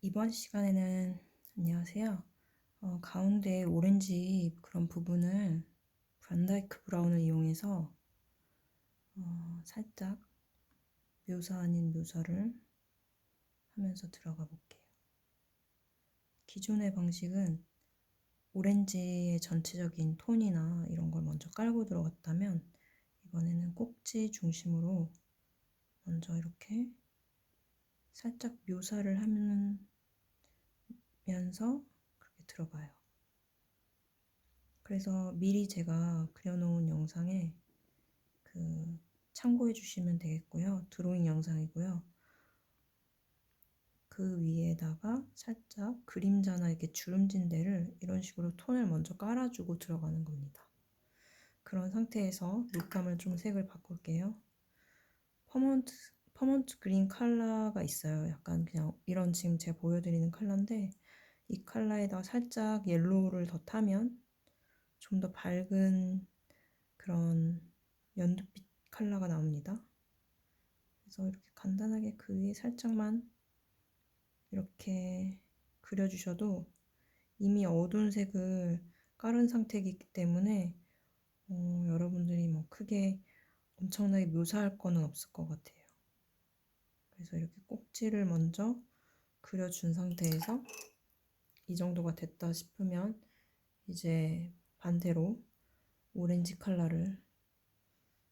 이번 시간에는 안녕하세요. 어, 가운데 오렌지 그런 부분을 반다이크 브라운을 이용해서 어, 살짝 묘사 아닌 묘사를 하면서 들어가 볼게요. 기존의 방식은 오렌지의 전체적인 톤이나 이런 걸 먼저 깔고 들어갔다면 이번에는 꼭지 중심으로 먼저 이렇게 살짝 묘사를 하면서 그렇게 들어가요. 그래서 미리 제가 그려놓은 영상에 그 참고해 주시면 되겠고요. 드로잉 영상이고요. 그 위에다가 살짝 그림자나 이렇게 주름진 데를 이런 식으로 톤을 먼저 깔아주고 들어가는 겁니다. 그런 상태에서 룩감을 좀 색을 바꿀게요. 퍼먼트, 퍼먼트 그린 컬러가 있어요. 약간 그냥 이런 지금 제가 보여드리는 컬러인데 이 컬러에다 살짝 옐로우를 더 타면 좀 더 밝은 그런 연두빛 컬러가 나옵니다. 그래서 이렇게 간단하게 그 위에 살짝만 이렇게 그려주셔도 이미 어두운 색을 깔은 상태이기 때문에 어, 여러분들이 뭐 크게 엄청나게 묘사할 거는 없을 것 같아요. 그래서 이렇게 꼭지를 먼저 그려준 상태에서 이 정도가 됐다 싶으면 이제 반대로 오렌지 컬러를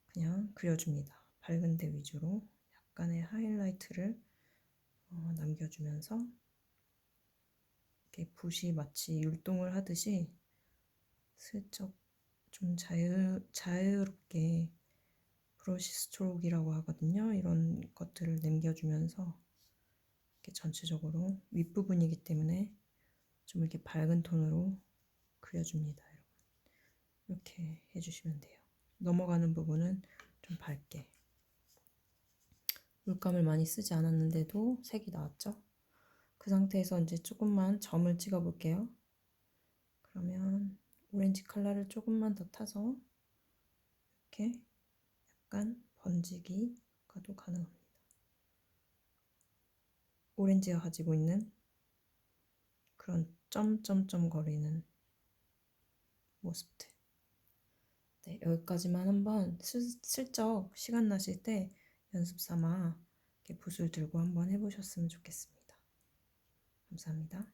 그냥 그려줍니다. 밝은 데 위주로 약간의 하이라이트를 어, 남겨주면서 이렇게 붓이 마치 율동을 하듯이 슬쩍 좀 자유, 자유롭게 브러쉬 스트로크라고 하거든요. 이런 것들을 남겨주면서 이렇게 전체적으로 윗부분이기 때문에 좀 이렇게 밝은 톤으로 그려줍니다. 여러분. 이렇게 해주시면 돼요. 넘어가는 부분은 좀 밝게. 물감을 많이 쓰지 않았는데도 색이 나왔죠? 그 상태에서 이제 조금만 점을 찍어 볼게요. 그러면 오렌지 컬러를 조금만 더 타서 이렇게 약간 번지기가도 가능합니다. 오렌지가 가지고 있는 그런 점점점 거리는 모습들. 네, 여기까지만 한번 슬 쩍 시간 나실 때 연습 삼아 이렇게 붓을 들고 한번 해보셨으면 좋겠습니다. 감사합니다.